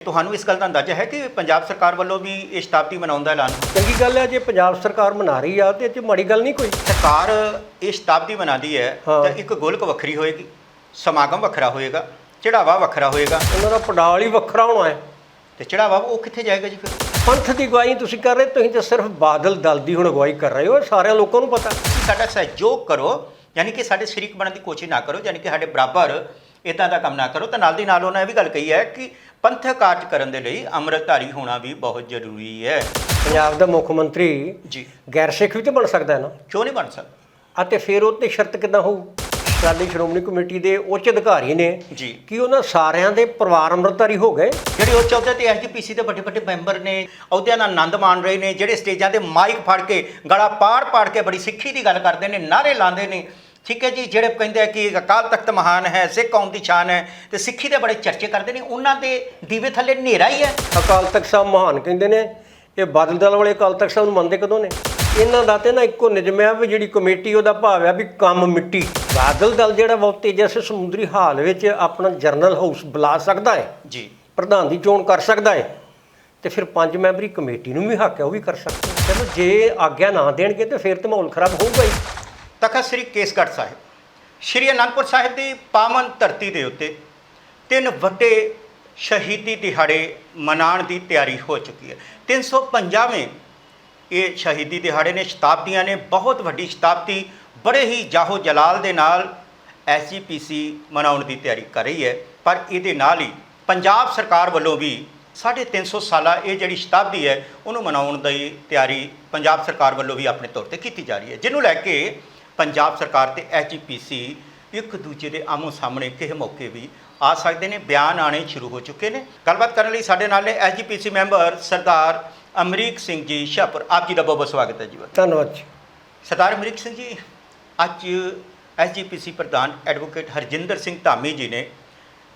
ਤੁਹਾਨੂੰ ਇਸ ਗੱਲ ਦਾ ਅੰਦਾਜ਼ਾ ਹੈ ਕਿ ਪੰਜਾਬ ਸਰਕਾਰ ਵੱਲੋਂ ਵੀ ਇਹ ਸ਼ਤਾਬਦੀ ਮਨਾਉਣ ਦਾ ਐਲਾਨ ਚੰਗੀ ਗੱਲ ਹੈ ਜੇ ਪੰਜਾਬ ਸਰਕਾਰ ਮਨਾ ਰਹੀ ਆ ਤੇ ਇਹ 'ਚ ਮਾੜੀ ਗੱਲ ਨਹੀਂ ਕੋਈ? ਸਰਕਾਰ ਇਹ ਸ਼ਤਾਬਦੀ ਮਨਾਉਂਦੀ ਹੈ ਹਾਂ। ਤਾਂ ਇੱਕ ਗੋਲਕ ਵੱਖਰੀ ਹੋਏਗੀ ਸਮਾਗਮ ਵੱਖਰਾ ਹੋਏਗਾ ਚੜਾਵਾ ਵੱਖਰਾ ਹੋਏਗਾ। ਉਹਨਾਂ ਦਾ ਪੰਡਾਲ ਹੀ ਵੱਖਰਾ ਹੋਣਾ ਹੈ। ਤੇ ਚੜਾਵਾ ਉਹ ਕਿੱਥੇ ਜਾਏਗਾ ਜੀ ਫਿਰ? ਪੰਥ ਦੀ ਅਗਵਾਈ ਤੁਸੀਂ ਕਰ ਰਹੇ ਤੁਸੀਂ ਤਾਂ ਸਿਰਫ ਬਾਦਲ ਦਲ ਦੀ ਹੁਣ ਅਗਵਾਈ ਕਰ ਰਹੇ ਹੋ ਇਹ ਸਾਰਿਆਂ ਲੋਕਾਂ ਨੂੰ ਪਤਾ। ਤੁਸੀਂ ਸਾਡਾ ਸਹਿਯੋਗ ਕਰੋ ਯਾਨੀ ਕਿ ਸਾਡੇ ਸ਼ਰੀਕ ਬਣਨ ਦੀ ਕੋਸ਼ਿਸ਼ ਨਾ ਕਰੋ ਯਾਨੀ ਕਿ ਸਾਡੇ ਬਰਾਬਰ ਇਦਾਂ ਦਾ ਕੰਮ ਨਾ ਕਰੋ। ਤਾਂ ਨਾਲ ਦੀ ਨਾਲ ਉਹਨਾਂ ਇਹ ਵੀ ਗੱਲ ਕਹੀ ਹੈ ਕਿ ਪੰਥਕ ਕਾਰਜ ਕਰਨ ਦੇ ਲਈ ਅੰਮ੍ਰਿਤਧਾਰੀ ਹੋਣਾ ਵੀ ਬਹੁਤ ਜ਼ਰੂਰੀ ਹੈ। ਪੰਜਾਬ ਦਾ ਮੁੱਖ ਮੰਤਰੀ ਜੀ। ਗੈਰ ਸਿੱਖ ਵੀ ਤਾਂ ਬਣ ਸਕਦਾ ਹੈ ਨਾ? ਕਿਉਂ ਨਹੀਂ ਬਣ ਸਕਦਾ? ਅਤੇ ਫਿਰ ਉਹ ਤੇ ਸ਼ਰਤ ਕਿੱਦਾਂ ਹੋਊ? ਸਾਡੀ ਸ਼੍ਰੋਮਣੀ ਕਮੇਟੀ ਦੇ ਉੱਚ ਅਧਿਕਾਰੀ ਨੇ ਜੀ। ਕਿ ਉਹਨਾਂ ਸਾਰਿਆਂ ਦੇ ਪਰਿਵਾਰ ਅੰਮ੍ਰਿਤਧਾਰੀ ਹੋ ਗਏ। ਜਿਹੜੇ ਉੱਚ ਅਹੁਦੇ ਤੇ ਐਸਜੀਪੀਸੀ ਦੇ ਵੱਡੇ ਵੱਡੇ ਮੈਂਬਰ ਨੇ ਅਹੁਦਿਆਂ ਦਾ ਆਨੰਦ ਮਾਣ ਰਹੇ ਨੇ ਜਿਹੜੇ ਸਟੇਜਾਂ ਤੇ ਮਾਈਕ ਫੜ ਕੇ ਗਲਾ ਪਾੜ ਪਾੜ ਕੇ ਬੜੀ ਸਿੱਖੀ ਦੀ ਗੱਲ ਕਰਦੇ ਨੇ ਨਾਰੇ ਲਾਉਂਦੇ ਨੇ ਠੀਕ ਹੈ ਜੀ ਜਿਹੜੇ ਕਹਿੰਦੇ ਆ ਕਿ ਅਕਾਲ ਤਖਤ ਮਹਾਨ ਹੈ ਸਿੱਖ ਕੌਮ ਦੀ ਸ਼ਾਨ ਹੈ ਤੇ ਸਿੱਖੀ ਦੇ ਬੜੇ ਚਰਚੇ ਕਰਦੇ ਨੇ ਉਹਨਾਂ ਦੇ ਦੀਵੇ ਥੱਲੇ ਹਨੇਰਾ ਹੀ ਹੈ। ਅਕਾਲ ਤਖਤ ਸਾਹਿਬ ਮਹਾਨ ਕਹਿੰਦੇ ਨੇ ਇਹ ਬਾਦਲ ਦਲ ਵਾਲੇ ਅਕਾਲ ਤਖਤ ਸਾਹਿਬ ਨੂੰ ਮੰਨਦੇ ਕਦੋਂ ਨੇ? ਇਹਨਾਂ ਦਾ ਤੇ ਨਾ ਇੱਕੋ ਨਿਯਮ ਹੈ ਵੀ ਜਿਹੜੀ ਕਮੇਟੀ ਉਹਦਾ ਭਾਵ ਹੈ ਵੀ ਕੰਮ ਮਿੱਟੀ। ਬਾਦਲ ਦਲ ਜਿਹੜਾ ਬਹੁਤ ਤੇਜਸ ਸਮੁੰਦਰੀ ਹਾਲ ਵਿੱਚ ਆਪਣਾ ਜਰਨਲ ਹਾਊਸ ਬੁਲਾ ਸਕਦਾ ਹੈ। ਜੀ। ਪ੍ਰਧਾਨ ਦੀ ਚੋਣ ਕਰ ਸਕਦਾ ਹੈ। ਤੇ ਫਿਰ ਪੰਜ ਮੈਂਬਰੀ ਕਮੇਟੀ ਨੂੰ ਵੀ ਹੱਕ ਹੈ ਉਹ ਵੀ ਕਰ ਸਕਦੇ। ਚਲੋ ਜੇ ਆਗਿਆ ਨਾ ਦੇਣਗੇ ਤੇ ਫਿਰ ਤੇ ਮਾਹੌਲ ਖਰਾਬ ਹੋਊਗਾ ਹੀ। ਤਖਤ ਸ੍ਰੀ ਕੇਸਗੜ੍ਹ ਸਾਹਿਬ। ਸ੍ਰੀ ਅਨੰਦਪੁਰ ਸਾਹਿਬ ਦੀ ਪਾਵਨ ਧਰਤੀ ਦੇ ਉੱਤੇ ਤਿੰਨ ਵੱਡੇ ਸ਼ਹੀਦੀ ਦਿਹਾੜੇ ਮਨਾਉਣ ਦੀ ਤਿਆਰੀ ਹੋ ਚੁੱਕੀ ਹੈ। 350ਵੇਂ ਇਹ ਸ਼ਹੀਦੀ ਦਿਹਾੜੇ ਨੇ, ਸ਼ਤਾਬਦੀਆਂ ਨੇ, ਬਹੁਤ ਵੱਡੀ ਸ਼ਤਾਬਦੀ, ਬੜੇ ਹੀ ਜਾਹੋ ਜਲਾਲ ਦੇ ਨਾਲ ਐਸਜੀਪੀਸੀ ਮਨਾਉਣ ਦੀ ਤਿਆਰੀ ਕਰ ਰਹੀ ਹੈ। ਪਰ ਇਹਦੇ ਨਾਲ ਹੀ ਪੰਜਾਬ ਸਰਕਾਰ ਵੱਲੋਂ ਵੀ 350 ਸਾਲਾ ਇਹ ਜਿਹੜੀ ਸ਼ਤਾਬਦੀ ਹੈ, ਉਹਨੂੰ ਮਨਾਉਣ ਦੀ ਤਿਆਰੀ ਪੰਜਾਬ ਸਰਕਾਰ ਵੱਲੋਂ ਵੀ ਆਪਣੇ ਤੌਰ ਤੇ ਕੀਤੀ ਜਾ ਰਹੀ ਹੈ। ਜਿਹਨੂੰ ਲੈ ਕੇ ਪੰਜਾਬ ਸਰਕਾਰ ਤੇ ਐਸਜੀਪੀਸੀ ਇੱਕ ਦੂਜੇ ਦੇ ਆਮੋ ਸਾਹਮਣੇ ਕਿਸੇ ਮੌਕੇ ਵੀ ਆ ਸਕਦੇ ਨੇ ਬਿਆਨ ਆਣੇ ਸ਼ੁਰੂ ਹੋ ਚੁੱਕੇ ਨੇ। ਗੱਲਬਾਤ ਕਰਨ ਲਈ ਸਾਡੇ ਨਾਲ ਨੇ ਐਸਜੀਪੀਸੀ ਮੈਂਬਰ ਸਰਦਾਰ ਅਮਰੀਕ ਸਿੰਘ ਜੀ ਸ਼ਾਹਪੁਰ। ਆਪ ਜੀ ਦਾ ਬਹੁਤ ਬਹੁਤ ਸਵਾਗਤ ਹੈ ਜੀ ਧੰਨਵਾਦ ਜੀ। ਸਰਦਾਰ ਅਮਰੀਕ ਸਿੰਘ ਜੀ ਅੱਜ ਐਸਜੀਪੀਸੀ ਪ੍ਰਧਾਨ ਐਡਵੋਕੇਟ ਹਰਜਿੰਦਰ ਸਿੰਘ ਧਾਮੀ ਜੀ ਨੇ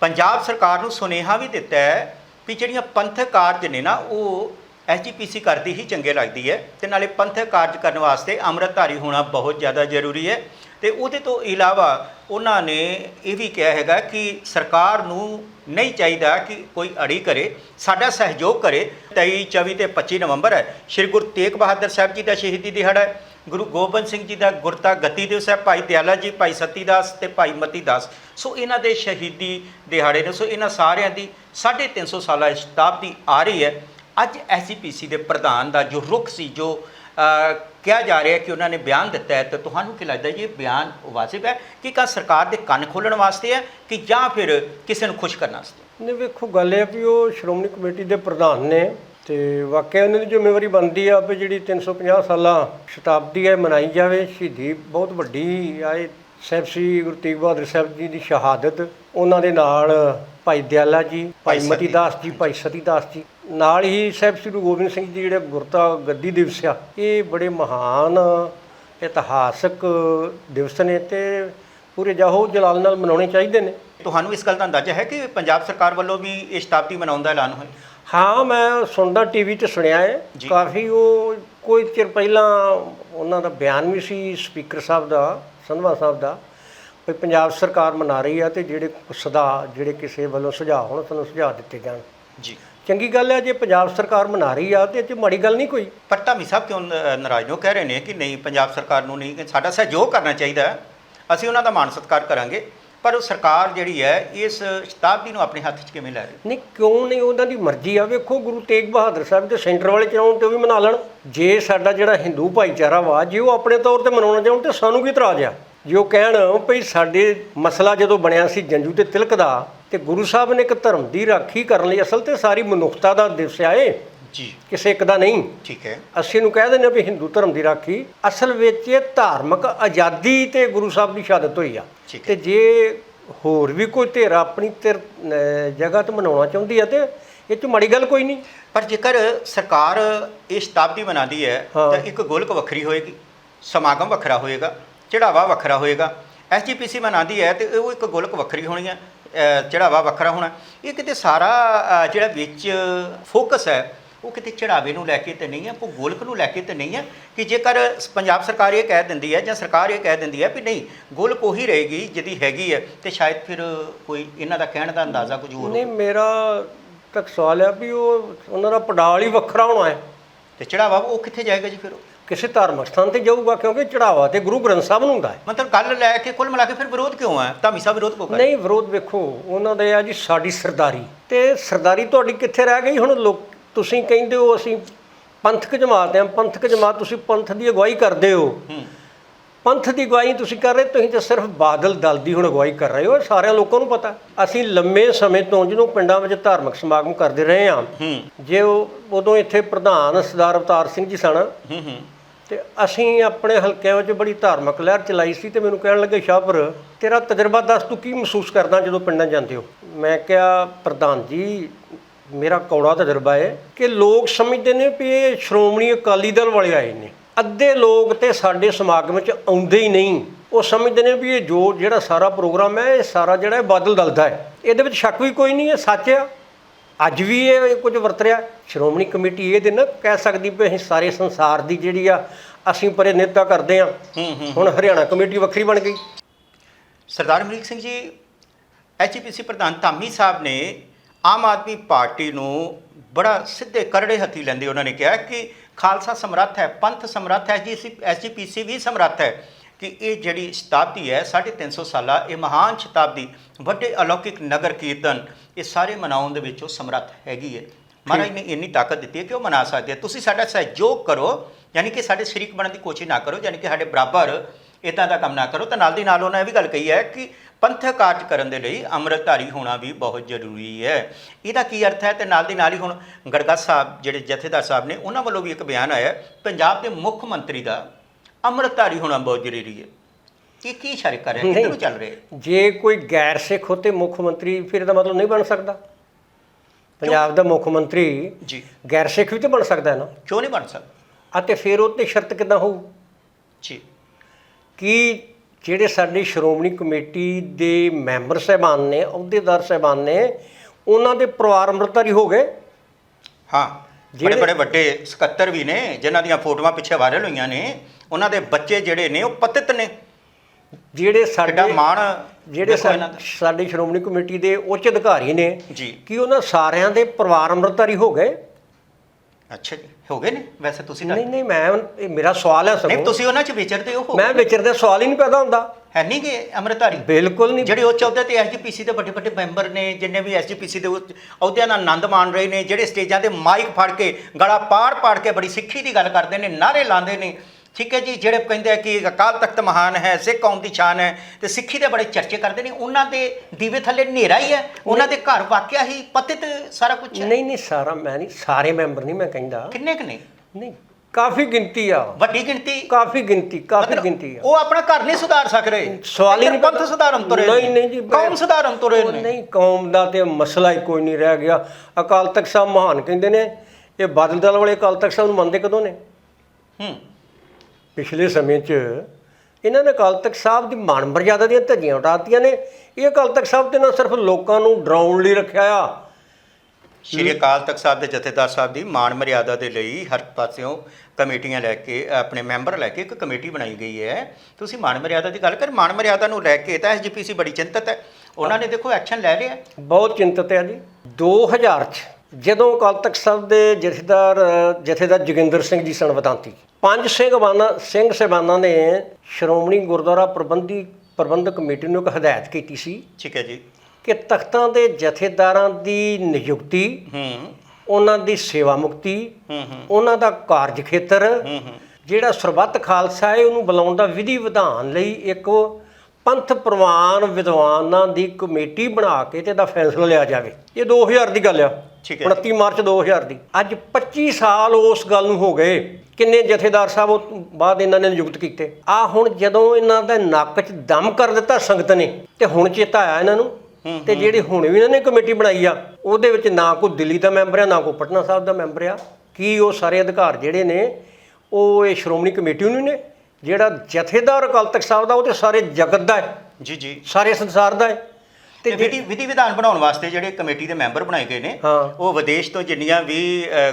ਪੰਜਾਬ ਸਰਕਾਰ ਨੂੰ ਸੁਨੇਹਾ ਵੀ ਦਿੱਤਾ ਹੈ ਵੀ ਜਿਹੜੀਆਂ ਪੰਥਕ ਕਾਰਜ ਨੇ ਨਾ ਉਹ ਐਸਜੀਪੀਸੀ ਕਰਦੀ ਹੀ ਚੰਗੇ ਲੱਗਦੀ ਹੈ ਤੇ ਨਾਲੇ ਪੰਥਕ ਕਾਰਜ ਕਰਨ ਵਾਸਤੇ ਅੰਮ੍ਰਿਤਧਾਰੀ ਹੋਣਾ ਬਹੁਤ ਜ਼ਿਆਦਾ ਜ਼ਰੂਰੀ ਹੈ ਤੇ ਉਹਦੇ ਤੋਂ ਇਲਾਵਾ ਉਹਨਾਂ ਨੇ ਇਹ ਵੀ ਕਿਹਾ ਹੈਗਾ ਕਿ ਸਰਕਾਰ ਨੂੰ ਨਹੀਂ ਚਾਹੀਦਾ ਕਿ ਕੋਈ ਅੜੀ ਕਰੇ, ਸਾਡਾ ਸਹਿਯੋਗ ਕਰੇ। 23 24 ਤੇ 25 ਨਵੰਬਰ ਹੈ, ਸ਼੍ਰੀ ਗੁਰੂ ਤੇਗ ਬਹਾਦਰ ਸਾਹਿਬ ਜੀ ਦਾ ਸ਼ਹੀਦੀ ਦਿਹਾੜਾ ਹੈ, ਗੁਰੂ ਗੋਬਿੰਦ ਸਿੰਘ ਜੀ ਦਾ ਗੁਰਤਾ ਗੱਦੀ ਦਿਵਸ ਹੈ, ਭਾਈ ਦਿਆਲਾ ਜੀ, ਭਾਈ ਸਤੀਦਾਸ ਤੇ ਭਾਈ ਮਤੀਦਾਸ। ਸੋ ਇਹਨਾਂ ਦੇ ਸ਼ਹੀਦੀ ਦਿਹਾੜੇ ਨੇ, ਸੋ ਇਹਨਾਂ ਸਾਰਿਆਂ ਦੀ 350 ਸਾਲਾ ਸ਼ਤਾਬਦੀ ਆ ਰਹੀ ਹੈ। ਅੱਜ ਐਸਜੀਪੀਸੀ ਦੇ ਪ੍ਰਧਾਨ ਦਾ ਜੋ ਰੁਖ ਸੀ ਜੋ ਕਿਹਾ ਜਾ ਰਿਹਾ ਕਿ ਉਹਨਾਂ ਨੇ ਬਿਆਨ ਦਿੱਤਾ ਹੈ ਤਾਂ ਤੁਹਾਨੂੰ ਕੀ ਲੱਗਦਾ ਜੀ ਇਹ ਬਿਆਨ ਵਾਜਿਬ ਹੈ ਕਿ ਕਾ ਸਰਕਾਰ ਦੇ ਕੰਨ ਖੋਲਣ ਵਾਸਤੇ ਹੈ ਕਿ ਜਾਂ ਫਿਰ ਕਿਸੇ ਨੂੰ ਖੁਸ਼ ਕਰਨ ਵਾਸਤੇ? ਨੇ ਵੇਖੋ ਗੱਲ ਇਹ ਵੀ ਉਹ ਸ਼੍ਰੋਮਣੀ ਕਮੇਟੀ ਦੇ ਪ੍ਰਧਾਨ ਨੇ ਤੇ ਵਾਕਿਆ ਉਹਨਾਂ ਦੀ ਜ਼ਿੰਮੇਵਾਰੀ ਬਣਦੀ ਆ ਵੀ ਜਿਹੜੀ 350 ਸਾਲਾ ਸ਼ਤਾਬਦੀ ਹੈ ਮਨਾਈ ਜਾਵੇ। ਸ਼ਹੀਦੀ ਬਹੁਤ ਵੱਡੀ ਆਏ ਸਾਹਿਬ ਸ੍ਰੀ ਗੁਰੂ ਤੇਗ ਬਹਾਦਰ ਸਾਹਿਬ ਜੀ ਦੀ ਸ਼ਹਾਦਤ ਉਹਨਾਂ ਦੇ ਨਾਲ ਭਾਈ ਦਿਆਲਾ ਜੀ ਭਾਈ ਸਤੀ। ਮਤੀਦਾਸ ਜੀ ਭਾਈ ਸਤੀਦਾਸ ਜੀ। ਨਾਲ ਹੀ ਸਾਹਿਬ ਸ੍ਰੀ ਗੋਬਿੰਦ ਸਿੰਘ ਜੀ ਜਿਹੜੇ ਗੁਰਤਾ ਗੱਦੀ ਦਿਵਸ ਆ ਇਹ ਬੜੇ ਮਹਾਨ ਇਤਿਹਾਸਕ ਦਿਵਸ ਨੇ ਤੇ ਪੂਰੇ ਜਾਹੋ ਜਲਾਲ ਨਾਲ ਮਨਾਉਣੇ ਚਾਹੀਦੇ ਨੇ। ਤੁਹਾਨੂੰ ਇਸ ਗੱਲ ਦਾ ਅੰਦਾਜ਼ਾ ਹੈ ਕਿ ਪੰਜਾਬ ਸਰਕਾਰ ਵੱਲੋਂ ਵੀ ਇਹ ਸ਼ਤਾਬਦੀ ਮਨਾਉਣ ਦਾ ਐਲਾਨ ਹੋਇਆ? ਹਾਂ ਮੈਂ ਸੁਣਦਾ ਟੀਵੀ ਤੇ ਸੁਣਿਆ ਹੈ। ਕਾਫੀ ਉਹ ਕੋਈ ਚਿਰ ਪਹਿਲਾਂ ਉਹਨਾਂ ਦਾ ਬਿਆਨ ਵੀ ਸੀ ਸਪੀਕਰ ਸਾਹਿਬ ਦਾ ਸੰਧਵਾ ਸਾਹਿਬ ਦਾ ਵੀ ਪੰਜਾਬ ਸਰਕਾਰ ਮਨਾ ਰਹੀ ਆ ਤੇ ਜਿਹੜੇ ਸਦਾ ਜਿਹੜੇ ਕਿਸੇ ਵੱਲੋਂ ਸੁਝਾਅ ਹੋਣ ਤੁਹਾਨੂੰ ਸੁਝਾਅ ਦਿੱਤੇ ਜਾਣ। ਜੀ। ਚੰਗੀ ਗੱਲ ਹੈ ਜੇ ਪੰਜਾਬ ਸਰਕਾਰ ਮਨਾ ਰਹੀ ਆ ਤੇ ਇਹ 'ਚ ਮਾੜੀ ਗੱਲ ਨਹੀਂ ਕੋਈ। ਪਰ ਧਾਮੀ ਸਾਹਿਬ ਕਿਉਂ ਨ- ਨਾਰਾਜ਼ ਉਹ ਕਹਿ ਰਹੇ ਨੇ ਕਿ ਨਹੀਂ ਪੰਜਾਬ ਸਰਕਾਰ ਨੂੰ ਨਹੀਂ ਸਾਡਾ ਸਹਿਯੋਗ ਕਰਨਾ ਚਾਹੀਦਾ ਹੈ। ਅਸੀਂ ਉਹਨਾਂ ਦਾ ਮਾਣ ਸਤਿਕਾਰ ਕਰਾਂਗੇ। ਪਰ ਉਹ ਸਰਕਾਰ ਜਿਹੜੀ ਹੈ ਇਸ ਸ਼ਤਾਬਦੀ ਨੂੰ ਆਪਣੇ ਹੱਥ 'ਚ ਕਿਵੇਂ ਲੈ ਰਹੀ? ਨਹੀਂ ਕਿਉਂ ਨਹੀਂ ਉਹਨਾਂ ਦੀ ਮਰਜ਼ੀ ਆ? ਵੇਖੋ ਗੁਰੂ ਤੇਗ ਬਹਾਦਰ ਸਾਹਿਬ ਦੇ ਸੈਂਟਰ ਵਾਲੇ ਚਲਾਉਣ ਤੇ ਉਹ ਵੀ ਮਨਾ ਲੈਣ। ਜੇ ਸਾਡਾ ਜਿਹੜਾ ਹਿੰਦੂ ਭਾਈਚਾਰਾ ਵਾ ਜੇ ਉਹ ਆਪਣੇ ਤੌਰ ਤੇ ਮਨਾਉਣਾ ਚਾਹੁਣ ਤੇ ਸਾਨੂੰ ਕੀ ਇਤਰਾਜ਼ ਆ? ਜੇ ਉਹ ਕਹਿਣ ਭਈ ਸਾਡੇ ਮਸਲਾ ਜਦੋਂ ਬਣਿਆ ਸੀ ਜੰਜੂ ਤੇ ਤਿਲਕ ਦਾ ਤੇ ਗੁਰੂ ਸਾਹਿਬ ਨੇ ਇੱਕ ਧਰਮ ਦੀ ਰਾਖੀ ਕਰਨ ਲਈ ਅਸਲ ਤੇ ਸਾਰੀ ਮਨੁੱਖਤਾ ਦਾ ਦਿਵਸ ਆ ਇਹ ਜੀ। ਕਿਸੇ ਇੱਕ ਦਾ ਨਹੀਂ। ਠੀਕ ਹੈ। ਅਸੀਂ ਨੂੰ ਕਹਿ ਦਿੰਦੇ ਆ ਵੀ ਹਿੰਦੂ ਧਰਮ ਦੀ ਰਾਖੀ। ਅਸਲ ਵਿੱਚ ਇਹ ਧਾਰਮਿਕ ਆਜ਼ਾਦੀ ਤੇ ਗੁਰੂ ਸਾਹਿਬ ਦੀ ਸ਼ਹਾਦਤ ਹੋਈ ਆ। ਤੇ ਜੇ ਹੋਰ ਵੀ ਕੋਈ ਧਿਰ ਆਪਣੀ ਜਗ੍ਹਾ ਤੇ ਮਨਾਉਣਾ ਚਾਹੁੰਦੀ ਆ ਤੇ ਇਹ ਚ ਮਾੜੀ ਗੱਲ ਕੋਈ ਨਹੀਂ। ਪਰ ਜੇਕਰ ਸਰਕਾਰ ਇਹ ਸ਼ਤਾਬਦੀ ਮਨਾਉਂਦੀ ਹੈ। ਤਾਂ ਇੱਕ ਗੋਲਕ ਵੱਖਰੀ ਹੋਏਗੀ ਸਮਾਗਮ ਵੱਖਰਾ ਹੋਏਗਾ ਚੜਾਵਾ ਵੱਖਰਾ ਹੋਏਗਾ। ਐਸਜੀਪੀਸੀ ਮਨਾਉਂਦੀ ਹੈ ਤੇ ਉਹ ਇੱਕ ਗੋਲਕ ਵੱਖਰੀ ਹੋਣੀ ਹੈ ਚੜਾਵਾ ਵੱਖਰਾ ਹੋਣਾ ਇਹ ਕਿਤੇ ਸਾਰਾ ਜਿਹੜਾ ਵਿੱਚ ਫੋਕਸ ਹੈ ਉਹ ਕਿਤੇ ਚੜਾਵੇ ਨੂੰ ਲੈ ਕੇ ਤੇ ਨਹੀਂ ਹੈ ਉਹ ਗੋਲਕ ਨੂੰ ਲੈ ਕੇ ਤੇ ਨਹੀਂ ਹੈ ਕਿ ਜੇਕਰ ਪੰਜਾਬ ਸਰਕਾਰ ਇਹ ਕਹਿ ਦਿੰਦੀ ਹੈ ਜਾਂ ਸਰਕਾਰ ਇਹ ਕਹਿ ਦਿੰਦੀ ਹੈ ਵੀ ਨਹੀਂ ਗੋਲਕ ਉਹੀ ਰਹੇਗੀ ਜਿਹਦੀ ਹੈਗੀ ਹੈ ਤੇ ਸ਼ਾਇਦ ਫਿਰ ਕੋਈ ਇਹਨਾਂ ਦਾ ਕਹਿਣ ਦਾ ਅੰਦਾਜ਼ਾ ਕੁਝ ਹੋਰ। ਨਹੀਂ ਮੇਰਾ ਤੱਕ ਸਵਾਲ ਆ ਵੀ ਉਹ ਉਹਨਾਂ ਦਾ ਪਡਾਲ ਹੀ ਵੱਖਰਾ ਹੋਣਾ ਹੈ ਤੇ ਚੜਾਵਾ ਉਹ ਕਿੱਥੇ ਜਾਏਗਾ ਜੀ ਫਿਰ ਉਹ? ਕਿਸੇ ਧਾਰਮਿਕ ਸਥਾਨ ਤੇ ਜਾਊਗਾ ਕਿਉਂਕਿ ਚੜਾਵਾ ਤੇ ਗੁਰੂ ਗ੍ਰੰਥ ਸਾਹਿਬ ਨੂੰ ਹੁੰਦਾ ਹੈ। ਮਤਲਬ ਗੱਲ ਲੈ ਕੇ ਕੁੱਲ ਮਿਲਾ ਕੇ ਫਿਰ ਵਿਰੋਧ ਕਿਉਂ ਹੈ? ਧਾਮੀ ਸਾਹਿਬ ਵਿਰੋਧ ਕਿਉਂ ਕਰ ਨਹੀਂ ਵਿਰੋਧ ਵੇਖੋ ਉਹਨਾਂ ਦੇ ਆ ਜੀ ਸਾਡੀ ਸਰਦਾਰੀ। ਤੇ ਸਰਦਾਰੀ ਤੁਹਾਡੀ ਕਿੱਥੇ ਰਹਿ ਗਈ? ਹੁਣ ਲੋਕ ਤੁਸੀਂ ਕਹਿੰਦੇ ਹੋ ਅਸੀਂ ਪੰਥਕ ਜਮਾਤ ਆ ਪੰਥਕ ਜਮਾਤ ਤੁਸੀਂ ਪੰਥ ਦੀ ਅਗਵਾਈ ਕਰਦੇ ਹੋ। ਪੰਥ ਦੀ ਅਗਵਾਈ ਤੁਸੀਂ ਕਰ ਰਹੇ ਤੁਸੀਂ ਤਾਂ ਸਿਰਫ ਬਾਦਲ ਦਲ ਦੀ ਹੁਣ ਅਗਵਾਈ ਕਰ ਰਹੇ ਹੋ ਸਾਰਿਆਂ ਲੋਕਾਂ ਨੂੰ ਪਤਾ। ਅਸੀਂ ਲੰਮੇ ਸਮੇਂ ਤੋਂ ਜਦੋਂ ਪਿੰਡਾਂ ਵਿੱਚ ਧਾਰਮਿਕ ਸਮਾਗਮ ਕਰਦੇ ਰਹੇ ਹਾਂ। ਜੇ ਉਹ ਉਦੋਂ ਇੱਥੇ ਪ੍ਰਧਾਨ ਸਰਦਾਰ ਅਵਤਾਰ ਸਿੰਘ ਜੀ ਸਨ ਹੂੰ ਹੂੰ। ਤੇ ਅਸੀਂ ਆਪਣੇ ਹਲਕਿਆਂ ਵਿੱਚ ਬੜੀ ਧਾਰਮਿਕ ਲਹਿਰ ਚਲਾਈ ਸੀ ਤੇ ਮੈਨੂੰ ਕਹਿਣ ਲੱਗੇ, ਸ਼ਾਹਪੁਰ, ਤੇਰਾ ਤਜਰਬਾ ਦੱਸ ਤੂੰ ਕੀ ਮਹਿਸੂਸ ਕਰਦਾ ਜਦੋਂ ਪਿੰਡਾਂ ਜਾਂਦੇ ਹੋ? ਮੈਂ ਕਿਹਾ, ਪ੍ਰਧਾਨ ਜੀ, ਮੇਰਾ ਕੌੜਾ ਤਜਰਬਾ ਹੈ ਕਿ ਲੋਕ ਸਮਝਦੇ ਨੇ ਵੀ ਇਹ ਸ਼੍ਰੋਮਣੀ ਅਕਾਲੀ ਦਲ ਵਾਲੇ ਆਏ ਨੇ। ਅੱਧੇ ਲੋਕ ਤੇ ਸਾਡੇ ਸਮਾਗਮ ਵਿੱਚ ਆਉਂਦੇ ਹੀ ਨਹੀਂ। ਉਹ ਸਮਝਦੇ ਨੇ ਵੀ ਇਹ ਜੋ ਜਿਹੜਾ ਸਾਰਾ ਪ੍ਰੋਗਰਾਮ ਹੈ, ਇਹ ਸਾਰਾ ਜਿਹੜਾ ਬਾਦਲ ਦਲ ਦਾ ਹੈ। ਇਹਦੇ ਵਿੱਚ ਸ਼ੱਕ ਵੀ ਕੋਈ ਨਹੀਂ ਹੈ ਸੱਚ ਆ। ਅੱਜ ਵੀ ਇਹ ਕੁਝ ਵਰਤ ਰਿਹਾ। ਸ਼੍ਰੋਮਣੀ ਕਮੇਟੀ ਇਹ ਦਿਨ ਕਹਿ ਸਕਦੀ ਵੀ ਅਸੀਂ ਸਾਰੇ ਸੰਸਾਰ ਦੀ ਜਿਹੜੀ ਆ ਅਸੀਂ ਪਰੇ ਨੇਤਾ ਕਰਦੇ ਆ। ਹੁਣ ਹਰਿਆਣਾ ਕਮੇਟੀ ਵੱਖਰੀ ਬਣ ਗਈ। ਸਰਦਾਰ ਅਮਰੀਕ ਸਿੰਘ ਜੀ ਐਚਪੀਸੀ ਪ੍ਰਧਾਨ ਧਾਮੀ ਸਾਹਿਬ ਨੇ ਆਮ ਆਦਮੀ ਪਾਰਟੀ ਨੂੰ ਬੜਾ ਸਿੱਧੇ ਕਰੜੇ ਹੱਥੀ ਲੈਂਦੇ ਉਹਨਾਂ ਨੇ ਕਿਹਾ ਕਿ ਖਾਲਸਾ ਸਮਰੱਥ ਹੈ ਪੰਥ ਸਮਰੱਥ ਹੈ ਜੀ ਐਸਜੀਪੀਸੀ ਵੀ ਸਮਰੱਥ ਹੈ ਕਿ ਇਹ ਜਿਹੜੀ ਸ਼ਤਾਬਦੀ ਹੈ 350 ਸਾਲਾ ਇਹ ਮਹਾਨ ਸ਼ਤਾਬਦੀ ਵੱਡੇ ਅਲੌਕਿਕ ਨਗਰ ਕੀਰਤਨ ਇਹ ਸਾਰੇ ਮਨਾਉਣ ਦੇ ਵਿੱਚ ਉਹ ਸਮਰੱਥ ਹੈਗੀ ਹੈ। ਮਹਾਰਾਜ ਨੇ ਇੰਨੀ ਤਾਕਤ ਦਿੱਤੀ ਹੈ ਕਿ ਉਹ ਮਨਾ ਸਕਦੇ ਆ ਤੁਸੀਂ ਸਾਡਾ ਸਹਿਯੋਗ ਕਰੋ ਯਾਨੀ ਕਿ ਸਾਡੇ ਸ਼ਰੀਕ ਬਣਨ ਦੀ ਕੋਸ਼ਿਸ਼ ਨਾ ਕਰੋ ਯਾਨੀ ਕਿ ਸਾਡੇ ਬਰਾਬਰ ਇਦਾਂ ਦਾ ਕੰਮ ਨਾ ਕਰੋ ਤਾਂ ਨਾਲ ਦੀ ਨਾਲ ਉਹਨਾਂ ਇਹ ਵੀ ਗੱਲ ਕਹੀ ਹੈ ਕਿ ਪੰਥਕ ਕਾਰਜ ਕਰਨ ਦੇ ਲਈ ਅੰਮ੍ਰਿਤਧਾਰੀ ਹੋਣਾ ਵੀ ਬਹੁਤ ਜ਼ਰੂਰੀ ਹੈ। ਇਹਦਾ ਕੀ ਅਰਥ ਹੈ? ਤੇ ਨਾਲ ਦੀ ਨਾਲ ਹੀ ਹੁਣ ਗੜਗਾ ਸਾਹਿਬ ਜਿਹੜੇ ਜਥੇਦਾਰ ਸਾਹਿਬ ਨੇ ਉਹਨਾਂ ਵੱਲੋਂ ਵੀ ਇੱਕ ਬਿਆਨ ਆਇਆ ਪੰਜਾਬ ਦੇ ਮੁੱਖ ਮੰਤਰੀ ਦਾ ਅੰਮ੍ਰਿਤਧਾਰੀ ਹੋਣਾ ਬਹੁਤ ਜ਼ਰੂਰੀ ਹੈ। ਇਹ ਕੀ ਇਸ਼ਾਰੇ ਕਰ ਰਿਹਾ ਕਿੱਧਰ ਨੂੰ ਚੱਲ ਰਿਹਾ? ਜੇ ਕੋਈ ਗੈਰ ਸਿੱਖ ਹੋ ਤੇ ਮੁੱਖ ਮੰਤਰੀ ਫਿਰ ਇਹਦਾ ਮਤਲਬ ਨਹੀਂ ਬਣ ਸਕਦਾ। ਪੰਜਾਬ ਦਾ ਮੁੱਖ ਮੰਤਰੀ ਜੀ। ਗੈਰ ਸਿੱਖ ਵੀ ਤਾਂ ਬਣ ਸਕਦਾ ਹੈ ਨਾ? ਕਿਉਂ ਨਹੀਂ ਬਣ ਸਕਦਾ? ਅਤੇ ਫਿਰ ਉਹ ਤੇ ਸ਼ਰਤ ਕਿੱਦਾਂ ਹੋਊ? ਜੀ। ਕਿ ਜਿਹੜੇ ਸਾਡੇ ਸ਼੍ਰੋਮਣੀ ਕਮੇਟੀ ਦੇ ਮੈਂਬਰ ਸਹਿਬਾਨ ਨੇ ਅਹੁਦੇਦਾਰ ਸਹਿਬਾਨ ਨੇ ਉਹਨਾਂ ਦੇ ਪਰਿਵਾਰ ਅੰਮ੍ਰਿਤਧਾਰੀ ਹੋ ਗਏ। ਹਾਂ। ਜਿਹੜੇ- ਬੜੇ ਵੱਡੇ ਸਕੱਤਰ ਵੀ ਨੇ ਜਿਨ੍ਹਾਂ ਦੀਆਂ ਫੋਟੋਆਂ ਪਿੱਛੇ ਵਾਇਰਲ ਹੋਈਆਂ ਨੇ ਉਹਨਾਂ ਦੇ ਬੱਚੇ ਜਿਹੜੇ ਨੇ ਉਹ ਪਤਿਤ ਨੇ। ਜਿਹੜੇ ਸਾਡੇ ਮਾਣ ਜਿਹੜੇ ਸਾਡੇ ਸ਼੍ਰੋਮਣੀ ਕਮੇਟੀ ਦੇ ਉੱਚ ਅਧਿਕਾਰੀ ਨੇ ਜੀ। ਕਿ ਉਹਨਾਂ ਸਾਰਿਆਂ ਦੇ ਪਰਿਵਾਰ ਅੰਮ੍ਰਿਤਧਾਰੀ ਹੋ ਗਏ? ਅੱਛਾ ਜੀ ਹੋ ਗਏ ਨੇ? ਵੈਸੇ ਤੁਸੀਂ ਨਹੀਂ ਨਹੀਂ ਮੈਂ ਇਹ ਮੇਰਾ ਸਵਾਲ ਹੈ ਨਹੀਂ ਸਗੋਂ ਤੁਸੀਂ ਉਹਨਾਂ 'ਚ ਵਿਚਰਦੇ ਹੋ? ਮੈਂ ਵਿਚਰਦੇ ਸਵਾਲ ਹੀ ਨਹੀਂ ਪੈਦਾ ਹੁੰਦਾ। ਹੈ ਨਹੀਂ ਕਿ ਅੰਮ੍ਰਿਤਧਾਰੀ? ਬਿਲਕੁਲ ਨਹੀਂ। ਜਿਹੜੇ ਉੱਚ ਅਹੁਦੇ ਤੇ ਐਸਜੀਪੀਸੀ ਦੇ ਵੱਡੇ ਵੱਡੇ ਮੈਂਬਰ ਨੇ ਜਿੰਨੇ ਵੀ ਐਸਜੀਪੀਸੀ ਦੇ ਅਹੁਦਿਆਂ ਦਾ ਆਨੰਦ ਮਾਣ ਰਹੇ ਨੇ ਜਿਹੜੇ ਸਟੇਜਾਂ ਤੇ ਮਾਈਕ ਫੜ ਕੇ ਗਲਾ ਪਾੜ ਪਾੜ ਕੇ ਬੜੀ ਸਿੱਖੀ ਦੀ ਗੱਲ ਕਰਦੇ ਨੇ ਨਾਰੇ ਲਾਉਂਦੇ ਨੇ ਠੀਕ ਹੈ ਜੀ ਜਿਹੜੇ ਕਹਿੰਦੇ ਆ ਕਿ ਅਕਾਲ ਤਖਤ ਮਹਾਨ ਹੈ ਸਿੱਖ ਕੌਮ ਦੀ ਸ਼ਾਨ ਹੈ ਤੇ ਸਿੱਖੀ ਦੇ ਬੜੇ ਚਰਚੇ ਕਰਦੇ ਨੇ ਉਹਨਾਂ ਦੇ ਦੀਵੇ ਥੱਲੇ ਹਨੇਰਾ ਹੀ ਹੈ ਉਹਨਾਂ ਦੇ ਘਰ ਵਾਕਿਆ ਹੀ ਪਤਿਤ ਸਾਰਾ ਕੁਝ ਹੈ? ਨਹੀਂ ਨਹੀਂ ਸਾਰਾ ਮੈਂ ਨਹੀਂ ਸਾਰੇ ਮੈਂਬਰ ਨਹੀਂ ਮੈਂ ਕਹਿੰਦਾ। ਕਿੰਨੇ ਕਿ ਨਹੀਂ ਨਹੀਂ ਕਾਫੀ ਗਿਣਤੀ ਆ। ਵੱਡੀ ਗਿਣਤੀ? ਕਾਫੀ ਗਿਣਤੀ ਕਾਫੀ ਗਿਣਤੀ ਆ। ਉਹ ਆਪਣਾ ਘਰ ਨਹੀਂ ਸੁਧਾਰ ਸਕ ਰਹੇ? ਸਵਾਲ ਹੀ ਨਹੀਂ ਪੰਥ ਸੁਧਾਰਨ ਤੁਰੇ ਨਹੀਂ। ਨਹੀਂ ਜੀ, ਕੌਮ ਸੁਧਾਰਨ ਤੁਰੇ ਨੇ। ਨਹੀਂ ਕੌਮ ਦਾ ਤੇ ਮਸਲਾ ਹੀ ਕੋਈ ਨਹੀਂ ਰਹਿ ਗਿਆ। ਅਕਾਲ ਤਖਤ ਸਾਹਿਬ ਮਹਾਨ ਕਹਿੰਦੇ ਨੇ ਇਹ ਬਾਦਲ ਦਲ ਵਾਲੇ ਅਕਾਲ ਤਖਤ ਸਾਹਿਬ ਨੂੰ ਮੰਨਦੇ ਕਦੋਂ ਨੇ? ਹੂੰ। ਪਿਛਲੇ ਸਮੇਂ 'ਚ ਇਹਨਾਂ ਨੇ ਅਕਾਲ ਤਖਤ ਸਾਹਿਬ ਦੀ ਮਾਨ ਮਰਜ਼ਾਦਾ ਦੀਆਂ ਧੱਜੀਆਂ ਉਡਾਤੀਆਂ ਨੇ। ਇਹ ਅਕਾਲ ਤਖਤ ਸਾਹਿਬ ਤੇ ਨਾ ਸਿਰਫ ਲੋਕਾਂ ਨੂੰ ਡਰਾਉਣ ਲਈ ਰੱਖਿਆ ਆ। ਸ਼੍ਰੀ ਅਕਾਲ ਤਖਤ ਸਾਹਿਬ ਦੇ ਜਥੇਦਾਰ ਸਾਹਿਬ ਦੀ ਮਾਣ ਮਰਿਆਦਾ ਦੇ ਲਈ ਹਰ ਪਾਸਿਓਂ ਕਮੇਟੀਆਂ ਲੈ ਕੇ ਆਪਣੇ ਮੈਂਬਰ ਲੈ ਕੇ ਇੱਕ ਕਮੇਟੀ ਬਣਾਈ ਗਈ ਹੈ। ਤੁਸੀਂ ਮਾਣ ਮਰਿਆਦਾ ਦੀ ਗੱਲ ਕਰ ਮਾਣ ਮਰਿਆਦਾ ਨੂੰ ਲੈ ਕੇ ਤਾਂ ਐਸਜੀਪੀਸੀ ਬੜੀ ਚਿੰਤਤ ਹੈ। ਉਹਨਾਂ ਨੇ ਦੇਖੋ ਐਕਸ਼ਨ ਲੈ ਲਿਆ। ਬਹੁਤ ਚਿੰਤਤ ਹੈ ਜੀ। 2000 ਚ ਜਦੋਂ ਅਕਾਲ ਤਖਤ ਸਾਹਿਬ ਦੇ ਜਥੇਦਾਰ ਜਥੇਦਾਰ ਜੋਗਿੰਦਰ ਸਿੰਘ ਜੀ ਸਨ ਵਧਾਂਤੀ ਪੰਜ ਸਿੰਘ ਬਾਨਾ ਸਿੰਘ ਸਹਿਬਾਨਾਂ ਨੇ ਸ਼੍ਰੋਮਣੀ ਗੁਰਦੁਆਰਾ ਪ੍ਰਬੰਧੀ ਪ੍ਰਬੰਧਕ ਕਮੇਟੀ ਨੂੰ ਇੱਕ ਹਦਾਇਤ ਕੀਤੀ ਸੀ ਠੀਕ ਹੈ ਜੀ। ਕਿ ਤਖਤਾਂ ਦੇ ਜਥੇਦਾਰਾਂ ਦੀ ਨਿਯੁਕਤੀ ਹੂੰ। ਉਹਨਾਂ ਦੀ ਸੇਵਾ ਮੁਕਤੀ ਉਹਨਾਂ ਦਾ ਕਾਰਜ ਖੇਤਰ ਜਿਹੜਾ ਸਰਬੱਤ ਖਾਲਸਾ ਹੈ ਉਹਨੂੰ ਬੁਲਾਉਣ ਦਾ ਵਿਧੀ ਵਿਧਾਨ ਲਈ ਇੱਕ ਪੰਥ ਪ੍ਰਵਾਨ ਵਿਦਵਾਨਾਂ ਦੀ ਕਮੇਟੀ ਬਣਾ ਕੇ ਤੇ ਇਹਦਾ ਫੈਸਲਾ ਲਿਆ ਜਾਵੇ। ਇਹ 2000 ਦੀ ਗੱਲ ਆ। ਠੀਕ ਹੈ 29 ਮਾਰਚ 2000 ਦੀ। ਅੱਜ 25 ਸਾਲ ਉਸ ਗੱਲ ਨੂੰ ਹੋ ਗਏ। ਕਿੰਨੇ ਜਥੇਦਾਰ ਸਾਹਿਬ ਉਹ ਬਾਅਦ ਇਹਨਾਂ ਨੇ ਨਿਯੁਕਤ ਕੀਤੇ। ਆ ਹੁਣ ਜਦੋਂ ਇਹਨਾਂ ਦਾ ਨੱਕ 'ਚ ਦਮ ਕਰ ਦਿੱਤਾ ਸੰਗਤ ਨੇ ਤੇ ਹੁਣ ਚੇਤਾ ਆਇਆ ਇਹਨਾਂ ਨੂੰ। ਤੇ ਜਿਹੜੀ ਹੁਣ ਵੀ ਇਹਨਾਂ ਨੇ ਕਮੇਟੀ ਬਣਾਈ ਆ ਉਹਦੇ ਵਿੱਚ ਨਾ ਕੋਈ ਦਿੱਲੀ ਦਾ ਮੈਂਬਰ ਆ ਨਾ ਕੋਈ ਪਟਨਾ ਸਾਹਿਬ ਦਾ ਮੈਂਬਰ ਆ। ਕੀ ਉਹ ਸਾਰੇ ਅਧਿਕਾਰ ਜਿਹੜੇ ਨੇ ਉਹ ਇਹ ਸ਼੍ਰੋਮਣੀ ਕਮੇਟੀ ਨੂੰ ਨੇ ਜਿਹੜਾ ਜਥੇਦਾਰ ਅਕਾਲ ਤਖਤ ਸਾਹਿਬ ਦਾ ਉਹ ਤੇ ਸਾਰੇ ਜਗਤ ਦਾ ਹੈ। ਜੀ ਜੀ। ਸਾਰੇ ਸੰਸਾਰ ਦਾ ਹੈ। ਤੇ ਵਿਧੀ ਵਿਧੀ ਵਿਧਾਨ ਬਣਾਉਣ ਵਾਸਤੇ ਜਿਹੜੇ ਕਮੇਟੀ ਦੇ ਮੈਂਬਰ ਬਣਾਏ ਗਏ ਨੇ ਹਾਂ। ਉਹ ਵਿਦੇਸ਼ ਤੋਂ ਜਿੰਨੀਆਂ ਵੀ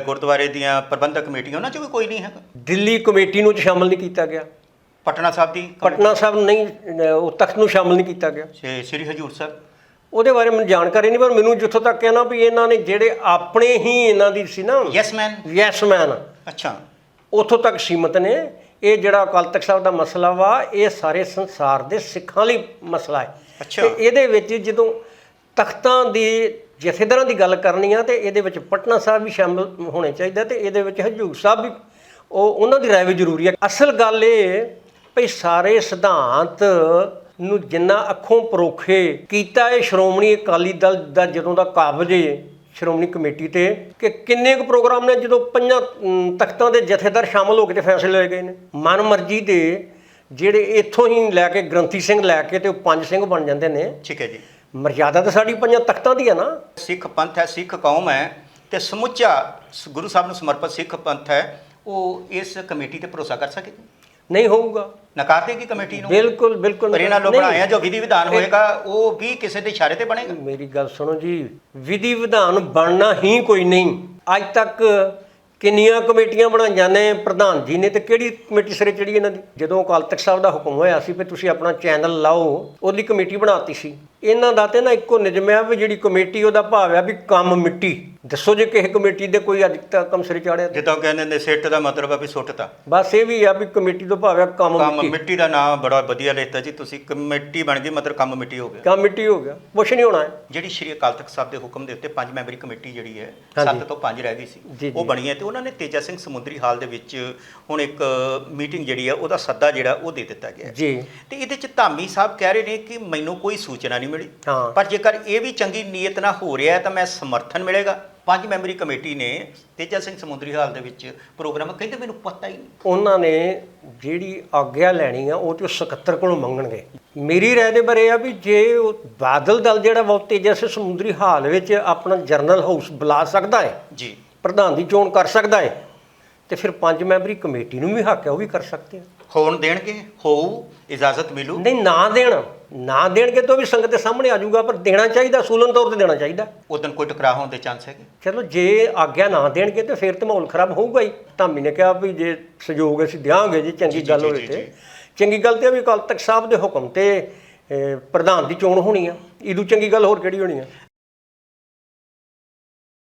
ਗੁਰਦੁਆਰੇ ਦੀਆਂ ਪ੍ਰਬੰਧਕ ਕਮੇਟੀਆਂ ਉਹਨਾਂ 'ਚ ਵੀ ਕੋਈ ਨਹੀਂ ਹੈਗਾ। ਦਿੱਲੀ ਕਮੇਟੀ ਨੂੰ ਚ ਸ਼ਾਮਲ ਨਹੀਂ ਕੀਤਾ ਗਿਆ। ਪਟਨਾ ਸਾਹਿਬ ਦੀ ਪਟਨਾ ਸਾਹਿਬ ਨਹੀਂ ਉਹ ਤਖਤ ਨੂੰ ਸ਼ਾਮਲ ਨਹੀਂ ਕੀਤਾ ਗਿਆ। ਸ੍ਰੀ ਹਜੂਰ ਸਾਹਿਬ। ਉਹਦੇ ਬਾਰੇ ਮੈਨੂੰ ਜਾਣਕਾਰੀ ਨਹੀਂ ਪਰ ਮੈਨੂੰ ਜਿੱਥੋਂ ਤੱਕ ਕਹਿਣਾ ਵੀ ਇਹਨਾਂ ਨੇ ਜਿਹੜੇ ਆਪਣੇ ਹੀ ਇਹਨਾਂ ਦੀ ਸੀ ਨਾ। ਯੈਸ ਮੈਨ ਯੈਸ ਮੈਨ ਅੱਛਾ। ਉੱਥੋਂ ਤੱਕ ਸੀਮਤ ਨੇ। ਇਹ ਜਿਹੜਾ ਅਕਾਲ ਤਖਤ ਸਾਹਿਬ ਦਾ ਮਸਲਾ ਵਾ ਇਹ ਸਾਰੇ ਸੰਸਾਰ ਦੇ ਸਿੱਖਾਂ ਲਈ ਮਸਲਾ ਹੈ। ਅੱਛਾ। ਇਹਦੇ ਵਿੱਚ ਜਦੋਂ ਤਖਤਾਂ ਦੀ ਜਥੇਦਾਰਾਂ ਦੀ ਗੱਲ ਕਰਨੀ ਆ ਤੇ ਇਹਦੇ ਵਿੱਚ ਪਟਨਾ ਸਾਹਿਬ ਵੀ ਸ਼ਾਮਲ ਹੋਣੇ ਚਾਹੀਦਾ ਤੇ ਇਹਦੇ ਵਿੱਚ ਹਜੂਰ ਸਾਹਿਬ ਵੀ ਉਹ ਉਹਨਾਂ ਦੀ ਰਾਏ ਵੀ ਜ਼ਰੂਰੀ ਹੈ ਅਸਲ ਗੱਲ ਇਹ ਭਈ ਸਾਰੇ ਸਿਧਾਂਤ ਨੂੰ ਜਿੰਨਾ ਅੱਖੋਂ ਪਰੋਖੇ ਕੀਤਾ ਇਹ ਸ਼੍ਰੋਮਣੀ ਅਕਾਲੀ ਦਲ ਦਾ ਜਦੋਂ ਦਾ ਕਾਬਜ ਏ ਸ਼੍ਰੋਮਣੀ ਕਮੇਟੀ ਤੇ ਕਿ ਕਿੰਨੇ ਕੁ ਪ੍ਰੋਗਰਾਮ ਨੇ ਜਦੋਂ ਪੰਜਾਂ ਤਖਤਾਂ ਦੇ ਜਥੇਦਾਰ ਸ਼ਾਮਲ ਹੋ ਕੇ ਤੇ ਫੈਸਲੇ ਲਏ ਗਏ ਨੇ ਮਨਮਰਜ਼ੀ ਦੇ ਜਿਹੜੇ ਇੱਥੋਂ ਹੀ ਲੈ ਕੇ ਗ੍ਰੰਥੀ ਸਿੰਘ ਲੈ ਕੇ ਤੇ ਉਹ ਪੰਜ ਸਿੰਘ ਬਣ ਜਾਂਦੇ ਨੇ। ਠੀਕ ਹੈ ਜੀ। ਮਰਜ਼ਾਦਾ ਤਾਂ ਸਾਡੀ ਪੰਜਾਂ ਤਖਤਾਂ ਦੀ ਆ ਨਾ। ਸਿੱਖ ਪੰਥ ਹੈ ਸਿੱਖ ਕੌਮ ਹੈ ਤੇ ਸਮੁੱਚਾ ਗੁਰੂ ਸਾਹਿਬ ਨੂੰ ਸਮਰਪਿਤ ਸਿੱਖ ਪੰਥ ਹੈ ਉਹ ਇਸ ਕਮੇਟੀ ਤੇ ਭਰੋਸਾ ਕਰ ਸਕੇਗੀ ਨਹੀਂ ਹੋਊਗਾ। ਨਕਾਰ ਦੇਗੀ ਕਮੇਟੀ ਨੂੰ? ਬਿਲਕੁਲ ਬਿਲਕੁਲ ਪਰ ਇਹਨਾਂ ਲੋਕ। ਬਣਾਇਆ ਜੋ ਵਿਧੀ ਵਿਧਾਨ ਹੋਏਗਾ ਉਹ ਵੀ ਕਿਸੇ ਦੇ ਇਸ਼ਾਰੇ ਤੇ ਬਣੇਗਾ? ਮੇਰੀ ਗੱਲ ਸੁਣੋ ਜੀ ਵਿਧੀ ਵਿਧਾਨ ਬਣਨਾ ਹੀ ਕੋਈ ਨਹੀਂ। ਅੱਜ ਤੱਕ ਕਿੰਨੀਆਂ ਕਮੇਟੀਆਂ ਬਣਾਈਆਂ ਨੇ, ਪ੍ਰਧਾਨ ਜੀ ਨੇ ਤੇ ਕਿਹੜੀ ਕਮੇਟੀ ਸਿਰੇ ਚੜੀ ਇਹਨਾਂ ਦੀ? ਜਦੋਂ ਅਕਾਲ ਤਖਤ ਸਾਹਿਬ ਦਾ ਹੁਕਮ ਹੋਇਆ ਸੀ ਵੀ ਤੁਸੀਂ ਆਪਣਾ ਚੈਨਲ ਲਾਓ, ਉਹਦੀ ਕਮੇਟੀ ਬਣਾਤੀ ਸੀ। ਇਹਨਾਂ ਦਾ ਤੇ ਨਾ ਇੱਕੋ ਨਿਯਮ ਹੈ ਵੀ ਜਿਹੜੀ ਕਮੇਟੀ ਉਹਦਾ ਭਾਵ ਹੈ ਵੀ ਕੰਮ ਮਿੱਟੀ। ਦੱਸੋ ਜੇ ਕਿਸੇ ਕਮੇਟੀ ਦੇ ਕੋਈ ਅੱਜ ਤੱਕ ਕੰਮ ਸਿਰੇ ਚਾੜਿਆ ਜਿੱਦਾਂ ਕਹਿੰਦੇ ਨੇ ਸਿੱਟ ਦਾ ਮਤਲਬ ਹੈ ਵੀ ਸੁੱਟਤਾ। ਬਸ ਇਹ ਵੀ ਆ ਵੀ ਕਮੇਟੀ ਤੋਂ ਭਾਵ ਹੈ ਕੰਮ ਕੰਮ ਮਿੱਟੀ। ਮਿੱਟੀ ਦਾ ਨਾਮ ਬੜਾ ਵਧੀਆ ਲੈਤਾ ਜੀ ਤੁਸੀਂ ਕਮੇਟੀ ਬਣ ਗਈ ਮਤਲਬ ਕੰਮ ਮਿੱਟੀ ਹੋ ਗਿਆ। ਕੰਮ ਮਿੱਟੀ ਹੋ ਗਿਆ ਕੁਛ ਨਹੀਂ ਹੋਣਾ। ਹੈ ਜਿਹੜੀ ਸ਼੍ਰੀ ਅਕਾਲ ਤਖਤ ਸਾਹਿਬ ਦੇ ਹੁਕਮ ਦੇ ਉੱਤੇ ਪੰਜ ਮੈਂਬਰੀ ਕਮੇਟੀ ਜਿਹੜੀ ਹੈ ਹਾਂਜੀ। 7 ਤੋਂ 5 ਰਹਿ ਗਈ ਸੀ ਜੀ, ਉਹ। ਬਣੀ ਹੈ ਤੇ ਉਹਨਾਂ ਨੇ ਤੇਜਾ ਸਿੰਘ ਸਮੁੰਦਰੀ ਹਾਲ ਦੇ ਵਿੱਚ ਹੁਣ ਇੱਕ ਮੀਟਿੰਗ ਜਿਹੜੀ ਹੈ ਉਹਦਾ ਸੱਦਾ ਜਿਹੜਾ ਉਹ ਦੇ ਦਿੱਤਾ ਗਿਆ ਹੈ। ਜੀ। ਤੇ ਇਹਦੇ ਚ ਧਾਮੀ ਸਾਹਿਬ ਕਹਿ ਰਹੇ ਨੇ ਕਿ ਮੈਨੂੰ ਕੋਈ ਸੂਚਨਾ ਨਹੀਂ ਮਿਲੀ। ਹਾਂ। ਪਰ ਜੇਕਰ ਇਹ ਵੀ ਚੰਗੀ ਨੀਅਤ ਨਾਲ ਹੋ ਰਿਹਾ ਹੈ ਤਾਂ ਮੈਂ ਸਮਰਥਨ ਮਿਲੇਗਾ। ਪੰਜ ਮੈਂਬਰੀ ਕਮੇਟੀ ਨੇ ਤੇਜਾ ਸਿੰਘ ਸਮੁੰਦਰੀ ਹਾਲ ਦੇ ਵਿੱਚ ਪ੍ਰੋਗਰਾਮ ਕਹਿੰਦੇ ਮੈਨੂੰ ਪਤਾ ਹੀ ਨਹੀਂ। ਉਹਨਾਂ ਨੇ ਜਿਹੜੀ ਆਗਿਆ ਲੈਣੀ ਆ ਉਹ ਤੇ ਸਕੱਤਰ ਕੋਲੋਂ ਮੰਗਣਗੇ। ਮੇਰੀ ਰਾਏ ਦੇ ਬਾਰੇ ਆ ਵੀ ਜੇ ਉਹ ਬਾਦਲ ਦਲ ਜਿਹੜਾ ਉਹ ਤੇਜਸ ਸਮੁੰਦਰੀ ਹਾਲ ਵਿੱਚ ਆਪਣਾ ਜਰਨਲ ਹਾਊਸ ਬੁਲਾ ਸਕਦਾ ਹੈ ਜੀ। ਪ੍ਰਧਾਨ ਦੀ ਚੋਣ ਕਰ ਸਕਦਾ ਹੈ ਤੇ ਫਿਰ ਪੰਜ ਮੈਂਬਰੀ ਕਮੇਟੀ ਨੂੰ ਵੀ ਹੱਕ ਹੈ ਉਹ ਵੀ ਕਰ ਸਕਦੇ ਆ। ਹੋਣ ਦੇਣਗੇ? ਹੋਊ ਇਜਾਜ਼ਤ ਮਿਲੂ? ਨਹੀਂ ਨਾ ਦੇਣ। ਨਾ ਦੇਣਗੇ ਤਾਂ ਵੀ ਸੰਗਤ ਦੇ ਸਾਹਮਣੇ ਆ ਜਾਊਗਾ ਪਰ ਦੇਣਾ ਚਾਹੀਦਾ ਸੂਲਨ ਤੌਰ ਤੇ ਦੇਣਾ ਚਾਹੀਦਾ। ਉਦੋਂ ਕੋਈ ਟਕਰਾਅ ਹੋਣ ਦੇ ਚਾਂਸ ਹੈਗੇ? ਚਲੋ ਜੇ ਆਗਿਆ ਨਾ ਦੇਣਗੇ ਤੇ ਫਿਰ ਤੇ ਮਾਹੌਲ ਖਰਾਬ ਹੋਊਗਾ ਹੀ। ਧਾਮੀ ਨੇ ਕਿਹਾ ਵੀ ਜੇ ਸਹਿਯੋਗ ਅਸੀਂ ਦਿਆਂਗੇ ਜੀ ਚੰਗੀ ਗੱਲ ਹੋਵੇ ਤੇ। ਚੰਗੀ ਗੱਲ ਤੇ ਵੀ ਅਕਾਲ ਤਖਤ ਸਾਹਿਬ ਦੇ ਹੁਕਮ ਤੇ ਪ੍ਰਧਾਨ ਦੀ ਚੋਣ ਹੋਣੀ ਆ। ਇਦੋਂ ਚੰਗੀ ਗੱਲ ਹੋਰ ਕਿਹੜੀ ਹੋਣੀ ਆ?